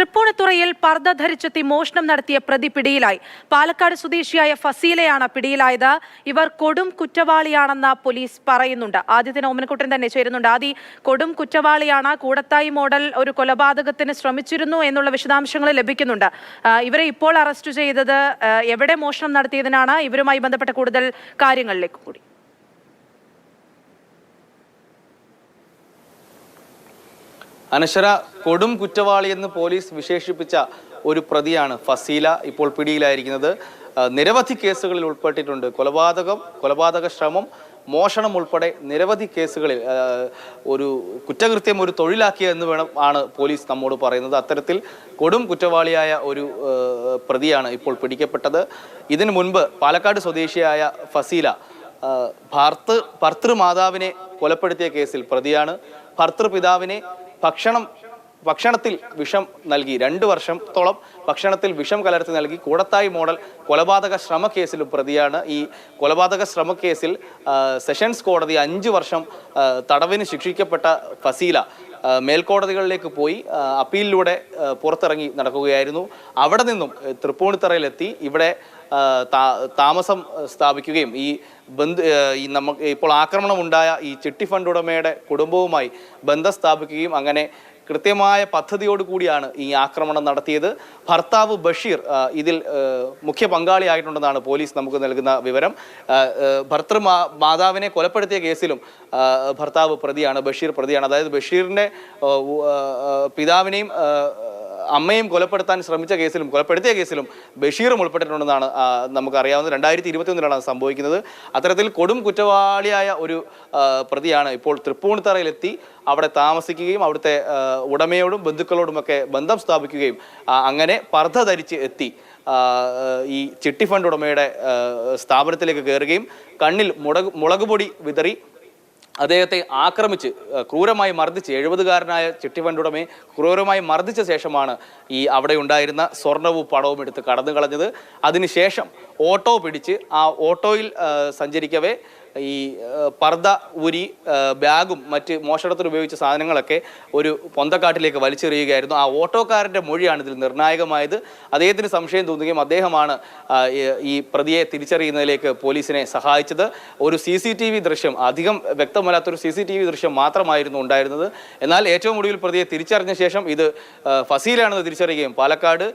തൃപ്പൂണിത്തുറയിൽ പർദ്ദ ധരിച്ചെത്തി മോഷണം നടത്തിയ പ്രതി പിടിയിലായി. പാലക്കാട് സ്വദേശിയായ ഫസീലയാണ് പിടിയിലായത്. ഇവർ കൊടും കുറ്റവാളിയാണെന്ന് പോലീസ് പറയുന്നുണ്ട്. ആദ്യത്തിന് ഓമനക്കുട്ടൻ തന്നെ ചേരുന്നുണ്ട്. ആദ്യ കൊടും കുറ്റവാളിയാണ്. കൂടത്തായി മോഡൽ ഒരു കൊലപാതകത്തിന് ശ്രമിച്ചിരുന്നു എന്നുള്ള വിശദാംശങ്ങൾ ലഭിക്കുന്നുണ്ട്. ഇവരെ ഇപ്പോൾ അറസ്റ്റ് ചെയ്തത് എവിടെ മോഷണം നടത്തിയതിനാണ്. ഇവരുമായി ബന്ധപ്പെട്ട കൂടുതൽ കാര്യങ്ങളിലേക്ക് കൂടി. അനശ്വര കൊടും കുറ്റവാളിയെന്ന് പോലീസ് വിശേഷിപ്പിച്ച ഒരു പ്രതിയാണ് ഫസീല ഇപ്പോൾ പിടിയിലായിരിക്കുന്നത്. നിരവധി കേസുകളിൽ ഉൾപ്പെട്ടിട്ടുണ്ട്. കൊലപാതകം കൊലപാതക ശ്രമം മോഷണം ഉൾപ്പെടെ നിരവധി കേസുകളിൽ ഒരു കുറ്റകൃത്യം ഒരു തൊഴിലാക്കിയ എന്ന് വേണം ആണ് പോലീസ് നമ്മോട് പറയുന്നത്. അത്തരത്തിൽ കൊടും കുറ്റവാളിയായ ഒരു പ്രതിയാണ് ഇപ്പോൾ പിടിക്കപ്പെട്ടത്. ഇതിനു മുൻപ് പാലക്കാട് സ്വദേശിയായ ഫസീല ഭർത്ത് ഭർത്തൃമാതാവിനെ കൊലപ്പെടുത്തിയ കേസിൽ പ്രതിയാണ്. ഭർത്തൃപിതാവിനെ ഭക്ഷണം ഭക്ഷണത്തിൽ വിഷം നൽകി രണ്ട് വർഷത്തോളം ഭക്ഷണത്തിൽ വിഷം കലർത്തി നൽകി കൂടത്തായി മോഡൽ കൊലപാതക ശ്രമ കേസിലും പ്രതിയാണ്. ഈ കൊലപാതക ശ്രമ കേസിൽ സെഷൻസ് കോടതി അഞ്ച് വർഷം തടവിന് ശിക്ഷിക്കപ്പെട്ട ഫസീല മേൽക്കോടതികളിലേക്ക് പോയി അപ്പീലിലൂടെ പുറത്തിറങ്ങി നടക്കുകയായിരുന്നു. അവിടെ നിന്നും തൃപ്പൂണിത്തറയിലെത്തി. ഇവിടെ താമസം സ്ഥാപിക്കുകയും ഈ ബന്ധു ഈ നമുക്ക് ഇപ്പോൾ ആക്രമണം ഉണ്ടായ ഈ ചിട്ടി ഫണ്ട് ഉടമയുടെ കുടുംബവുമായി ബന്ധം സ്ഥാപിക്കുകയും അങ്ങനെ കൃത്യമായ പദ്ധതിയോട് കൂടിയാണ് ഈ ആക്രമണം നടത്തിയത്. ഭർത്താവ് ബഷീർ ഇതിൽ മുഖ്യ പങ്കാളിയായിട്ടുണ്ടെന്നാണ് പോലീസ് നമുക്ക് നൽകുന്ന വിവരം. ഭർത്തൃ മാതാവിനെ കൊലപ്പെടുത്തിയ കേസിലും ഭർത്താവ് പ്രതിയാണ് ബഷീർ പ്രതിയാണ്. അതായത് ആ, പിതാവിനെയും അമ്മയും കൊലപ്പെടുത്താൻ ശ്രമിച്ച കേസിലും കൊലപ്പെടുത്തിയ കേസിലും ബഷീറും ഉൾപ്പെട്ടിട്ടുണ്ടെന്നാണ് നമുക്കറിയാവുന്നത്. രണ്ടായിരത്തി ഇരുപത്തി ഒന്നിലാണ് അത് സംഭവിക്കുന്നത്. അത്തരത്തിൽ കൊടും കുറ്റവാളിയായ ഒരു പ്രതിയാണ് ഇപ്പോൾ തൃപ്പൂണിത്തറയിലെത്തി. അവിടെ താമസിക്കുകയും അവിടുത്തെ ഉടമയോടും ബന്ധുക്കളോടുമൊക്കെ ബന്ധം സ്ഥാപിക്കുകയും അങ്ങനെ പർദ്ധ ധരിച്ച് എത്തി. ഈ ചിട്ടി ഫണ്ട് ഉടമയുടെ സ്ഥാപനത്തിലേക്ക് കയറുകയും കണ്ണിൽ മുളക് മുളക് പൊടി വിതറി അദ്ദേഹത്തെ ആക്രമിച്ച് ക്രൂരമായി മർദ്ദിച്ച് എഴുപതുകാരനായ ചിട്ടിവണ്ടുടമയെ ക്രൂരമായി മർദ്ദിച്ച ശേഷമാണ് ഈ അവിടെ ഉണ്ടായിരുന്ന സ്വർണവും പണവും എടുത്ത് കടന്നു കളഞ്ഞത് അതിനുശേഷം ഓട്ടോ പിടിച്ച് ആ ഓട്ടോയിൽ സഞ്ചരിക്കവേ ഈ പർദ്ദ ഉരി ബാഗും മറ്റ് മോഷണത്തിന് ഉപയോഗിച്ച സാധനങ്ങളൊക്കെ ഒരു പൊന്തക്കാട്ടിലേക്ക് വലിച്ചെറിയുകയായിരുന്നു. ആ ഓട്ടോക്കാരന്റെ മൊഴിയാണ് ഇതിൽ നിർണായകമായത്. അദ്ദേഹത്തിന് സംശയം തോന്നുകയും അദ്ദേഹമാണ് ഈ- പ്രതിയെ തിരിച്ചറിയുന്നതിലേക്ക് പോലീസിനെ സഹായിച്ചത്. ഒരു സി സി ടി വി ദൃശ്യം അധികം വ്യക്തമല്ലാത്തൊരു സി സി ടി വി ദൃശ്യം മാത്രമായിരുന്നു ഉണ്ടായിരുന്നത്. എന്നാൽ ഏറ്റവും ഒടുവിൽ പ്രതിയെ തിരിച്ചറിഞ്ഞ ശേഷം ഇത് ഫസീലാണെന്ന് തിരിച്ചറിയുകയും പാലക്കാട്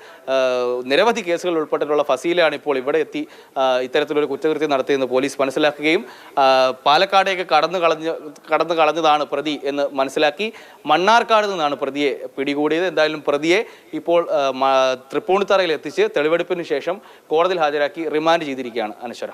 നിരവധി കേസുകൾ ഉൾപ്പെട്ടിട്ടുള്ള ഫസീലാണ് ഇപ്പോൾ ഇവിടെ എത്തി ഇത്തരത്തിലൊരു കുറ്റകൃത്യം നടത്തിയെന്ന് പോലീസ് മനസ്സിലാക്കുകയും പാലക്കാടേക്ക് കടന്നു കളഞ്ഞ് കടന്നു കളഞ്ഞതാണ് പ്രതി എന്ന് മനസ്സിലാക്കി മണ്ണാർക്കാട് നിന്നാണ് പ്രതിയെ പിടികൂടിയത്. എന്തായാലും പ്രതിയെ ഇപ്പോൾ തൃപ്പൂണിത്തറയിൽ എത്തിച്ച് തെളിവെടുപ്പിന് ശേഷം കോടതിയിൽ ഹാജരാക്കി റിമാൻഡ് ചെയ്തിരിക്കുകയാണ് അനശ്വര.